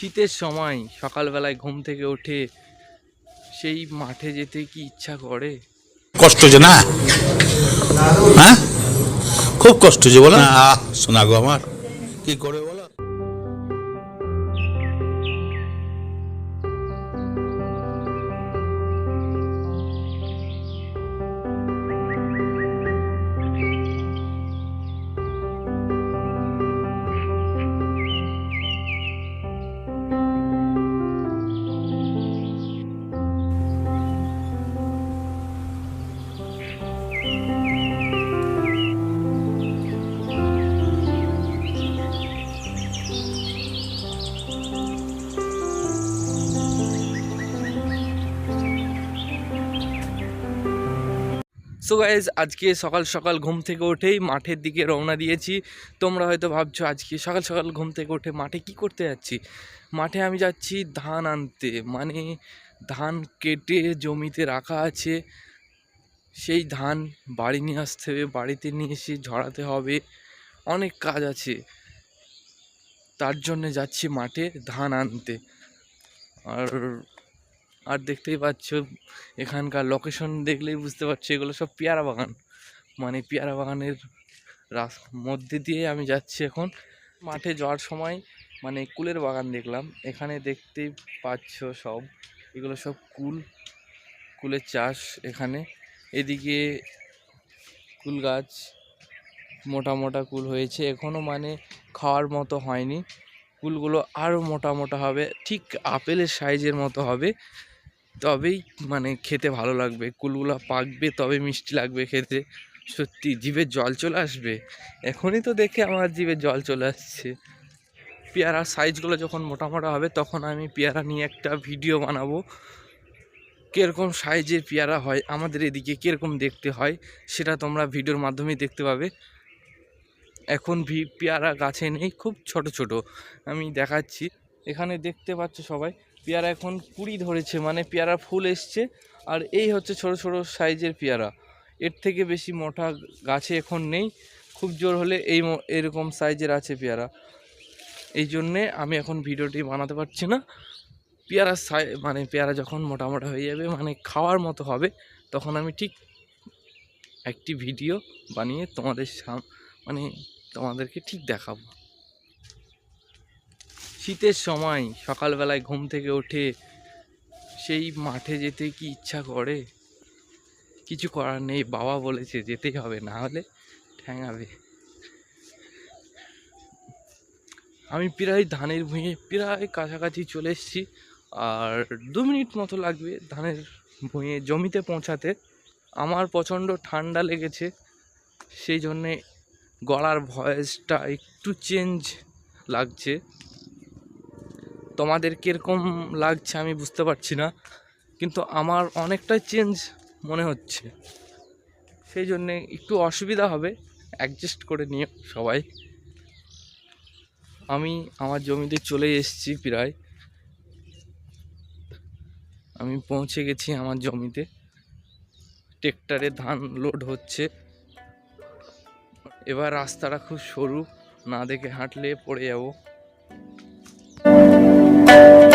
শীতের সময় সকালবেলায় ঘুম থেকে উঠে সেই মাঠে যেতে কি ইচ্ছা করে? কষ্ট যে না? হ্যাঁ? খুব কষ্ট যে বলো শোনা গো আমার। কি করে বলো? সো গাইজ আজকে সকাল সকাল ঘুম থেকে উঠেই মাঠের দিকে রওনা দিয়েছি। তোমরা হয়তো ভাবছ, আজকে সকাল সকাল ঘুম থেকে উঠে মাঠে কি করতে যাচ্ছি? মাঠে আমি যাচ্ছি ধান আনতে। মানে ধান কেটে জমিতে রাখা আছে। সেই ধান বাড়ি নিয়ে আসতে হবে, বাড়িতে নিয়ে এসে ঝরাতে হবে। অনেক কাজ আছে। তার জন্য যাচ্ছি মাঠে ধান আনতে। আর আর দেখতেই পাচ্ছ, এখানকার লোকেশন দেখলেই বুঝতে পারছি, এগুলো সব পেয়ারা বাগান। মানে পেয়ারা বাগানের রাস, মধ্যে দিয়ে আমি যাচ্ছি এখন। মাঠে যাওয়ার সময় মানে কুলের বাগান দেখলাম, এখানে দেখতেই পাচ্ছ সব, এগুলো সব কুল, কুলের চাষ এখানে। এদিকে কুল গাছ, মোটা মোটা কুল হয়েছে এখনও মানে খাওয়ার মতো হয়নি। কুলগুলো আরও মোটা মোটা হবে, ঠিক আপেলের সাইজের মতো হবে। তবেই মানে খেতে ভালো লাগবে। কুলগুলো পাকবে, তবে মিষ্টি লাগবে খেতে। সত্যি, জিভে জল চলে আসবে? এখনই তো দেখে আমার জিভে জল চলে আসছে। পেয়ারার সাইজগুলো যখন মোটা মোটা হবে, তখন আমি পেয়ারা নিয়ে একটা ভিডিও বানাবো। কীরকম সাইজের পেয়ারা হয়, আমাদের এদিকে কীরকম দেখতে হয়, সেটা তোমরা ভিডিওর মাধ্যমেই দেখতে পাবে। এখন ভি, পেয়ারা গাছে নেই, খুব ছোট ছোট। আমি দেখাচ্ছি। এখানে দেখতে পাচ্ছ সবাই পেয়ারা এখন কুড়ি ধরেছে মানে পেয়ারা ফুল এসছে। আর এই হচ্ছে ছোট ছোট সাইজের পেয়ারা। এর থেকে বেশি মোটা গাছে এখন নেই। খুব জোর হলে এই এরকম সাইজের আছে পেয়ারা। এই জন্যে আমি এখন ভিডিওটি বানাতে পারছি না। পেয়ারা সাই মানে পেয়ারা যখন মোটা মোটা হয়ে যাবে মানে খাওয়ার মতো হবে, তখন আমি ঠিক একটি ভিডিও বানিয়ে তোমাদের সাম মানে তোমাদেরকে ঠিক দেখাবো। শীতের সময় সকালবেলায় ঘুম থেকে উঠে সেই মাঠে যেতে কি ইচ্ছা করে? কিছু করার নেই, বাবা বলেছে যেতেই হবে, না হলে ঠ্যাঙাবে। আমি প্রায় ধানের ভুঁয়ে প্রায় কাছাকাছি চলে এসেছি, আর দু মিনিট মতো লাগবে ধানের ভুঁয়ে জমিতে পৌঁছাতে। আমার প্রচণ্ড ঠান্ডা লেগেছে, সেই জন্যে গলার ভয়েসটা একটু চেঞ্জ লাগছে। তোমাদের কীরকম লাগছে আমি বুঝতে পারছি না, কিন্তু আমার অনেকটাই চেঞ্জ মনে হচ্ছে। সেই জন্যে একটু অসুবিধা হবে অ্যাডজাস্ট করে নিও সবাই। আমি আমার জমিতে চলে এসেছি প্রায়। আমি পৌঁছে গেছি আমার জমিতে। ট্রেক্টরে ধান লোড হচ্ছে। এবার রাস্তাটা খুব সরু, না দেখে হাঁটলে পড়ে যাব। thank you.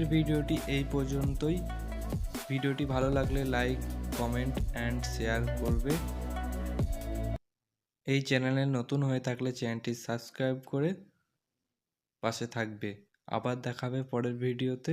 আজকের ভিডিওটি এই পর্যন্তই। ভিডিওটি ভালো লাগলে লাইক কমেন্ট অ্যান্ড শেয়ার করবে। এই চ্যানেলে নতুন হয়ে থাকলে চ্যানেলটি সাবস্ক্রাইব করে পাশে থাকবে। আবার দেখাবে পরের ভিডিওতে।